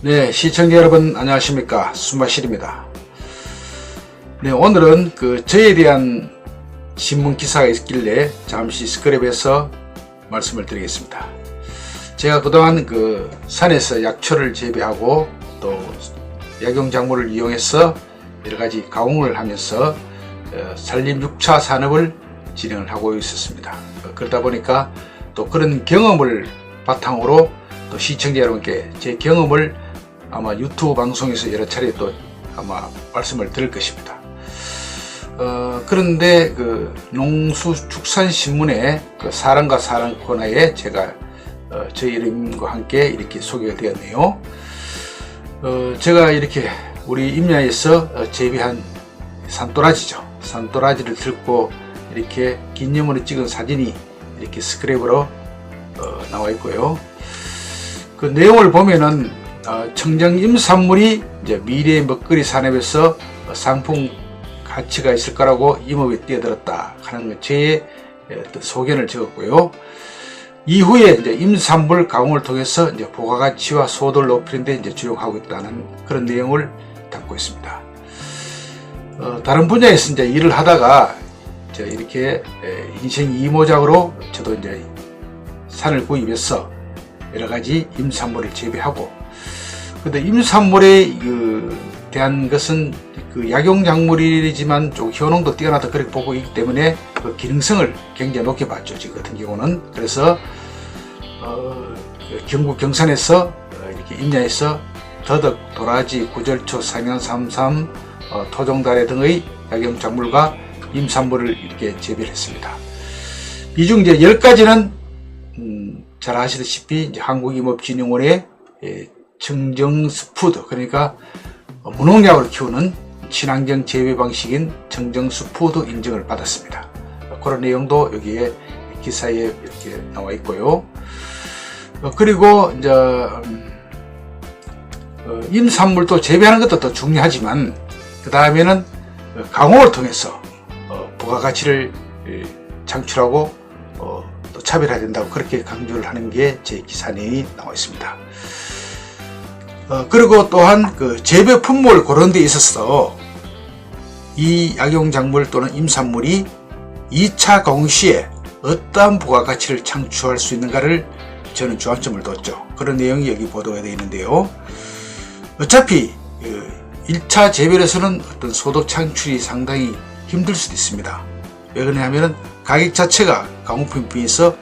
네, 시청자 여러분 안녕하십니까 수마실입니다. 네, 오늘은 그 저에 대한 신문 기사가 있길래 잠시 스크랩에서 말씀을 드리겠습니다. 제가 그동안 그 산에서 약초를 재배하고 또 약용 작물을 이용해서 여러 가지 가공을 하면서 어, 산림 6차 산업을 진행을 하고 있었습니다. 어, 그러다 보니까 또 그런 경험을 바탕으로 또 시청자 여러분께 제 경험을 아마 유튜브 방송에서 여러 차례 또 아마 말씀을 드릴 것입니다. 어, 그런데 그 농수축산신문의 그 사랑과 사랑 코너에 제가 어, 저희 이름과 함께 이렇게 소개가 되었네요. 어, 제가 이렇게 우리 임야에서 어, 재배한 산도라지죠. 산도라지를 들고 이렇게 기념으로 찍은 사진이 이렇게 스크랩으로 어, 나와 있고요. 그 내용을 보면은 어, 청정 임 산물이 이제 미래의 먹거리 산업에서 어, 상품 가치가 있을 거라고 임업에 뛰어들었다 하는 제 어떤 소견을 적었고요. 이후에 이제 임산물 가공을 통해서 이제 부가 가치와 소득을 높이는 데 이제 주력하고 있다는 그런 내용을 담고 있습니다. 어, 다른 분야에서 이제 일을 하다가 이제 이렇게 에, 인생 이모작으로 저도 이제 산을 구입해서 여러 가지 임산물을 재배하고 근데 임산물에 그 대한 것은 그 약용작물이지만 좀 효능도 뛰어나다 그렇게 보고 있기 때문에 그 기능성을 굉장히 높게 봤죠 지금 같은 경우는 그래서 어, 그 경북 경산에서 어, 이렇게 임야에서 더덕, 도라지, 구절초, 상현 삼삼, 어, 토종다래 등의 약용작물과 임산물을 이렇게 재배를 했습니다. 이 중 이제 10가지는 음, 잘 아시다시피 한국임업진흥원의 예, 청정스푸드 그러니까 어, 무농약으로 키우는 친환경 재배 방식인 청정스푸드 인증을 받았습니다. 어, 그런 내용도 여기에 기사에 이렇게 나와 있고요. 어, 그리고 이제 음, 어, 임산물도 재배하는 것도 더 중요하지만 그 다음에는 강호를 통해서 어, 부가 가치를 예, 창출하고 어, 또 차별해야 된다고 그렇게 강조를 하는 게 제 기사 내용이 나와 있습니다. 어, 그리고 또한 그 재배 품목을 고른 데 있어서 이 약용작물 또는 임산물이 2차 가공 시에 어떠한 부가가치를 창출할 수 있는가를 저는 주안점을 뒀죠. 그런 내용이 여기 보도가 되어 있는데요. 어차피 1차 재배에서는 어떤 소득 창출이 상당히 힘들 수도 있습니다. 왜 그러냐면 가격 자체가 가공품 비해서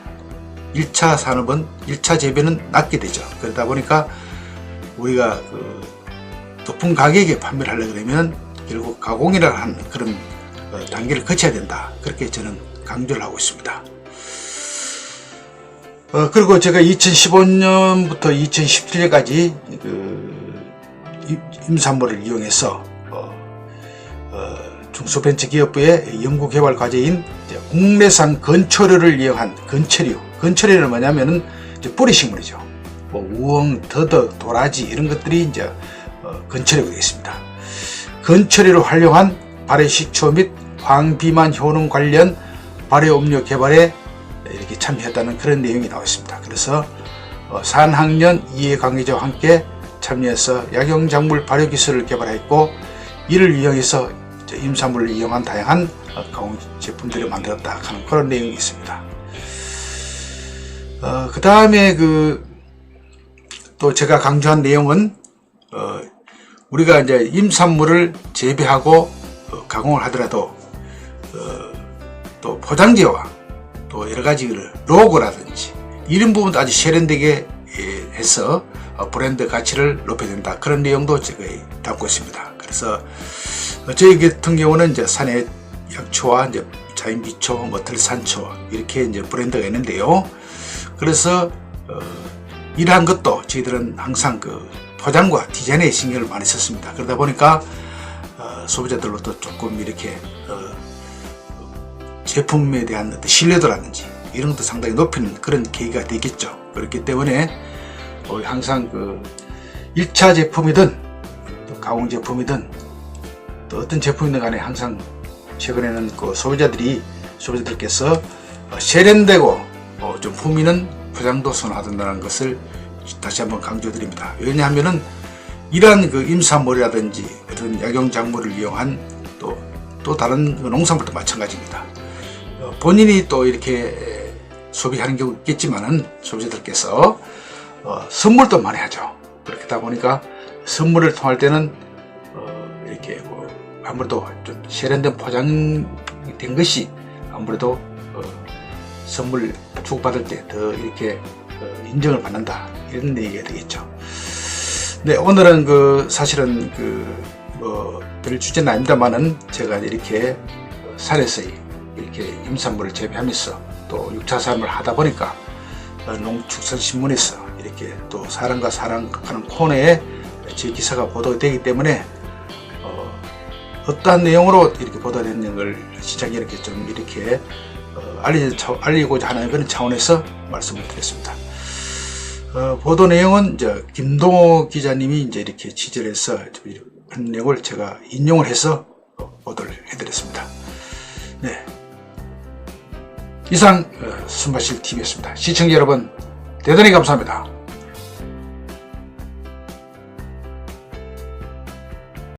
1차 산업은 1차 재배는 낮게 되죠. 그러다 보니까 우리가 그 높은 가격에 판매를 하려 그러면 결국 가공이라 하는 그런 어, 단계를 거쳐야 된다. 그렇게 저는 강조를 하고 있습니다. 어, 그리고 제가 2015년부터 2017년까지 그 임- 임산물을 이용해서 어, 어, 중소벤처기업부의 연구개발 과제인 국내산 건초류를 이용한 건초류. 건초류는 뭐냐면은 이제 뿌리 식물이죠. 뭐 우엉, 더덕, 도라지 이런 것들이 이제 어, 건초류가 되겠습니다. 건초류를 활용한 발효 식초 및 황비만 효능 관련 발효 음료 개발에 이렇게 참여했다는 그런 내용이 나와 있습니다. 그래서 어, 산학년 이해 관계자와 함께 참여해서 약용작물 발효 기술을 개발했고 이를 이용해서 임산물을 이용한 다양한 어, 제품들을 만들었다 하는 그런 내용이 있습니다. 어, 그 다음에 그 또 제가 강조한 내용은 어, 우리가 이제 임산물을 재배하고 어, 가공을 하더라도 어, 또 포장재와 또 여러 가지 그 로고라든지 이런 부분도 아주 세련되게 예, 해서 어, 브랜드 가치를 높여야 된다 그런 내용도 제가 담고 있습니다. 그래서 어, 저희 같은 경우는 이제 산에 약초와 이제 자연 비초, 뭐 들산초 이렇게 이제 브랜드가 있는데요. 그래서 어, 이러한 것도 저희들은 항상 그 포장과 디자인에 신경을 많이 썼습니다. 그러다 보니까 어, 소비자들로도 조금 이렇게 어, 제품에 대한 어떤 신뢰도라든지 이런 것도 상당히 높이는 그런 계기가 되겠죠. 그렇기 때문에 우리 항상 그 1차 제품이든 또 가공 제품이든 또 어떤 제품이든 간에 항상 최근에는 그 소비자들이 소비자들께서 어, 세련되고 어, 좀 품위는 포장도 선호하던다는 것을 다시 한번 강조드립니다. 왜냐하면은 이러한 그 임산물이라든지 그런 약용작물을 이용한 또, 또 다른 그 농산물도 마찬가지입니다. 어, 본인이 또 이렇게 소비하는 경우 있겠지만은 소비자들께서 어, 선물도 많이 하죠. 그렇다 보니까 선물을 통할 때는 어, 이렇게 뭐 아무래도 좀 세련된 포장된 것이 아무래도 어, 선물 주고받을 때 더 이렇게 어, 인정을 받는다 이런 얘기가 되겠죠. 네 오늘은 그 사실은 그 뭐 별 주제는 아닙니다만은 제가 이렇게 산에서 이렇게 임산물을 재배하면서 또 6차 사업을 하다 보니까 어, 농축산신문에서 이렇게 또 사랑과 사랑하는 코너에 제 기사가 보도되기 때문에 어, 어떠한 내용으로 이렇게 보도되는 걸 시장에 이렇게 좀 이렇게 어, 알리고자 하는 그런 차원에서 말씀을 드렸습니다. 어, 보도 내용은 이제 김동호 기자님이 이제 이렇게 취재를 해서 좀 이런 내용을 제가 인용을 해서 어, 보도를 해드렸습니다. 네. 이상 어, 순바실 TV였습니다. 시청자 여러분 대단히 감사합니다.